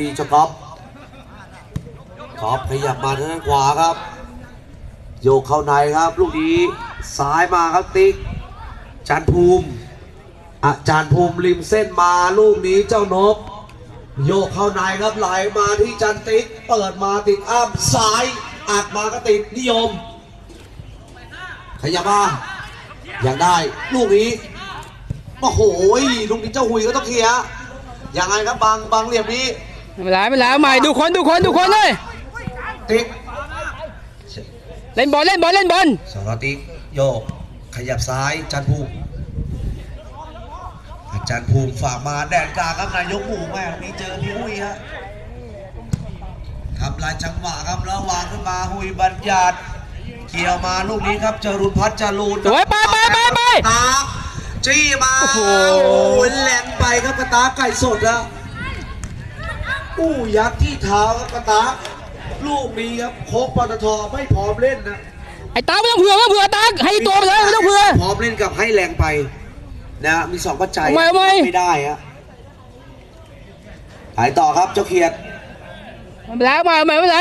ดีเจ้าก๊อฟก๊อฟขยับมาทางด้านขวาครับ โยกเข้าในครับ ลูกนี้ซ้ายมาครับติ๊กจันภูมิอาจารย์ภูมิริมเส้นมาลูกนี้เจ้านก โยกเข้าในครับไหลมาที่จันติ๊กเปิดมาติดอ้ามซ้ายอัดมาก็ติดนิยม ขยับมาอยากได้ ลูกนี้โอ้โหลูกนี้เจ้าหุยก็ต้องเคลียร์ยังไงครับบางบางเหลี่ยมนี้ ไม่เป็นไรไม่เป็นไรเอาใหม่ดูคนดูคนดูคนเลยติ๊กเล่นบอลเล่นบอลเล่นบอลสารติ๊กโยก ขยับซ้ายจันภูมิอาจารย์ภูมิฝากมาแดนกลางครับนายกหมู่แม่มีเจอพี่หุ้ยฮะทำลายจังหวะครับแล้ววางขึ้นมาหุยบัญญัติเกี่ยวมาลูกนี้ครับจรุนพัฒน์จรูนสวยไปไปไปไปตาจี้มาโอ้โหยแหลมไปครับกระตาไก่สดอะ อู้ยัดที่เท้าครับกระตาลูกนี้ครับโคกปตทไม่พร้อมเล่นนะไอ้ตาไม่ต้องเผื่อไม่ต้องเผื่อตาให้ตัวไปเลยไม่ต้องเผื่อพร้อมเล่นกับให้แรงไปนะมีสองปัจจัยทำไมทำไมไม่ได้ฮะถ่ายต่อครับเจ้าเขียดไม่เป็นไรเอาใหม่เอาใหม่ไม่เป็นไร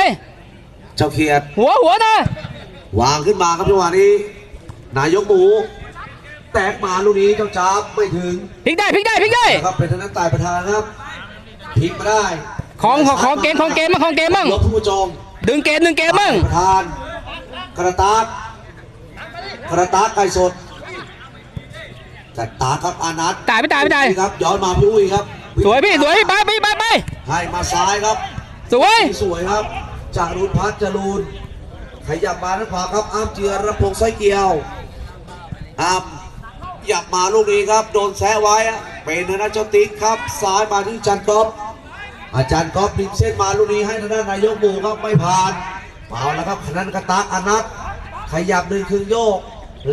เจ้าเขียดหัวหัวนะวางขึ้นมาครับจังหวะนี้ นายกหมูแตกมาลูกนี้เจ้าจ้าบไม่ถึงพลิกได้พลิกได้พลิกได้นะครับเป็นทางด้านตายประธานครับพลิกมาได้ ของของของเกมของเกมมั่งของเกมมั่งรถผู้ประจงดึงเกมดึงเกมมั่งประธานกระตากกระตากไก่สดกระตากครับอานัทตายไม่ตายไม่ตายครับย้อนมาพี่อุ้ยครับ สวยพี่สวยพี่ไปไปไปไปให้มาซ้ายครับ สวยสวยครับจารุณพัฒน์จรูนขยับมาด้านขวาครับอ้ามเจือระพงษ์ไส้เกียวอ้ามหยับมาลูกนี้ครับ โดนแซะไว้อะเป็นธนาเจ้าติ๊กครับซ้ายมาที่จันก๊อฟ อาจารย์ก๊อฟริมเส้นมาลูกนี้ให้ทางด้านนายกหมู่ครับไม่ผ่านเอาแล้วครับขนันกระตักอนัทขยับหนึ่งครึ่งโยก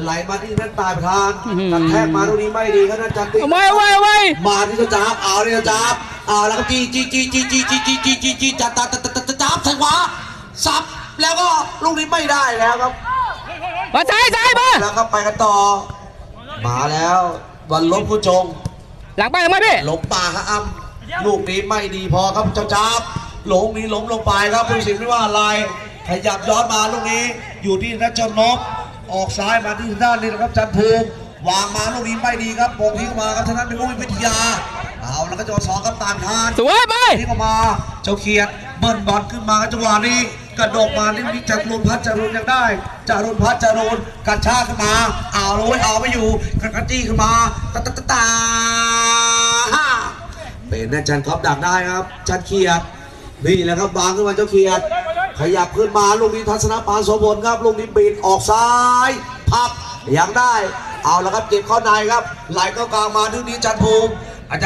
ไหลมาที่นั่นตายประธานกระแทกมาลูกนี้ไม่ดีครับนั่นจันติ๊กเอาไว้เอาไว้เอาไว้มาที่เจ้าจ้าบเอาเลยเจ้าจ้าบเอาแล้วก็จีจีจีจีจีจีจีจีจีจีจับตาตาตาตาจ้าบใส่ขวาสับแล้วก็ลูกนี้ไม่ได้แล้วครับมาซ้ายซ้ายมาแล้วก็ไปกันต่อ มาแล้ววันลบผู้จง หลังไปหลังไปพี่หลงป่าฮะอ้ำ ลูกนี้ไม่ดีพอครับเจ้าจ้าบหลงนี้ล้มลงไปครับผู้สินไม่ว่าอะไรขยับย้อนมาลูกนี้ อยู่ที่นัชชนกออกซ้ายมาที่ด้านนี้นะครับจันภูมิวางมาลูกนี้ไม่ดีครับโป่งทิ้งมาครับทางนั้นเป็นมุ้ยวิทยาเอาแล้วก็จะสองครับตามทานสวยไปนี่ก็มาเจ้าเขียดเบิ้ลบอลขึ้นมาจังหวะนี้กระโดดมานี่มีจรุนพัฒน์จรุนยังได้จรุนพัฒน์จรุนกระชากขึ้นมาเอาเลยเว้ยเอาไม่อยู่กระกระจี้ขึ้นมาตาตาตาตาฮ่า เป็นอาจารย์ท็อปดักได้ครับจันเขียดนี่แหละครับบางขึ้นมาเจ้าเขียด ขยับขึ้นมาลูกนี้ทัศนปานโสพลครับลูกนี้บิดออกซ้ายพับยังได้ เอาละครับเก็บเข้าในครับไหลเข้ากลางมาดึงนี้จันภูมิ